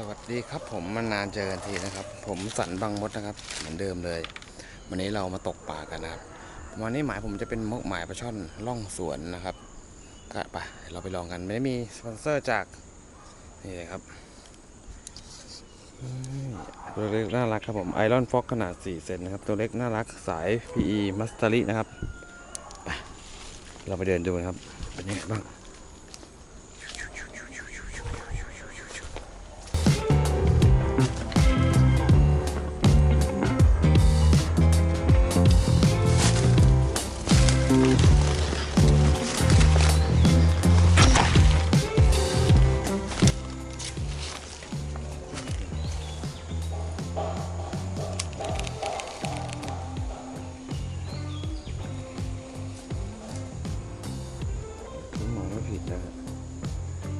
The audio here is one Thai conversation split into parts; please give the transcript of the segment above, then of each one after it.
สวัสดีครับผมมานานเจอกันทีนะครับ ผมสันบางมดนะครับ เหมือนเดิมเลย วันนี้เรามาตกปลากันนะครับวันนี้หมายผมจะเป็นมกหมายปลาช่อนล่องสวนนะครับก็ไปเราไปลองกันไม่ได้มีสปอนเซอร์จากนี่เลยครับตัวเล็กน่ารักครับผมไอรอนฟ็อกขนาด 4 เซนนะครับ ตัวเล็กน่ารักสาย PE มัสตารินะครับไปเราไปเดินดูกันครับเป็นยังไงบ้าง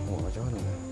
มองไม่ผิ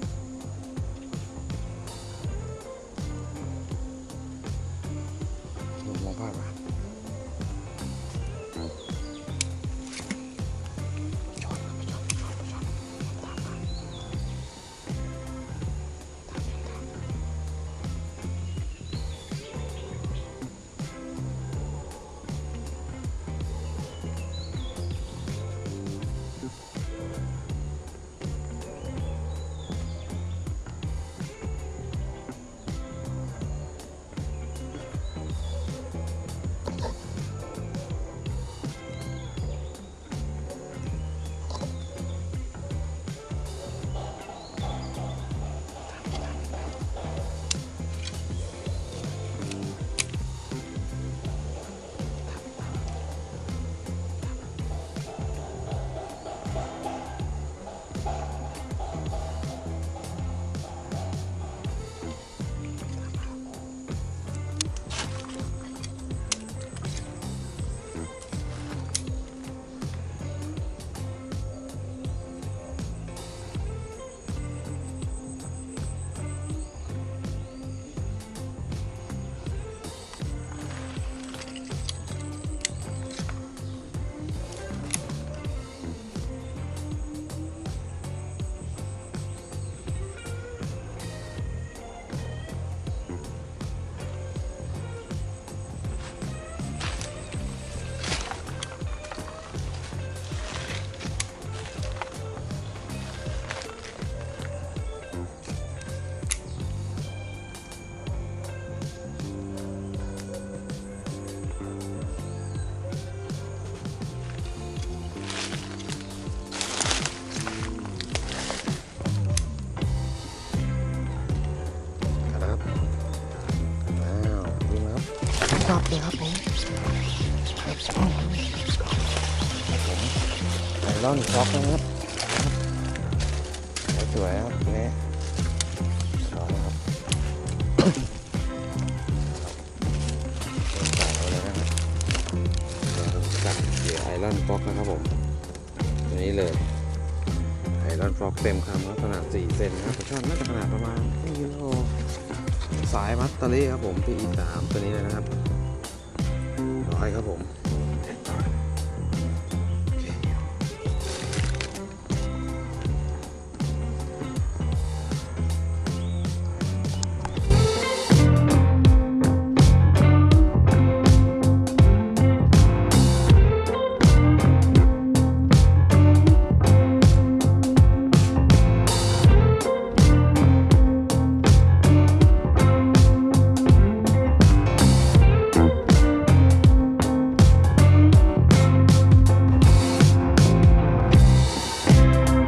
ตอบดีครับผมไอรอนฟ็อกนะครับสวยครับนี่สวยนะครับใส่เอาเลยนะครับเราจับเหยื่อไอรอนฟ็อกนะครับผมตัวนี้เลยไอรอนฟ็อกเต็มคำครับขนาด 4 เซนนะครับช่อนน่าจะขนาดประมาณ1กิโลสายมัตเตาลีครับผมที่อีสามตัวนี้เลยนะครับ ร้อยครับผม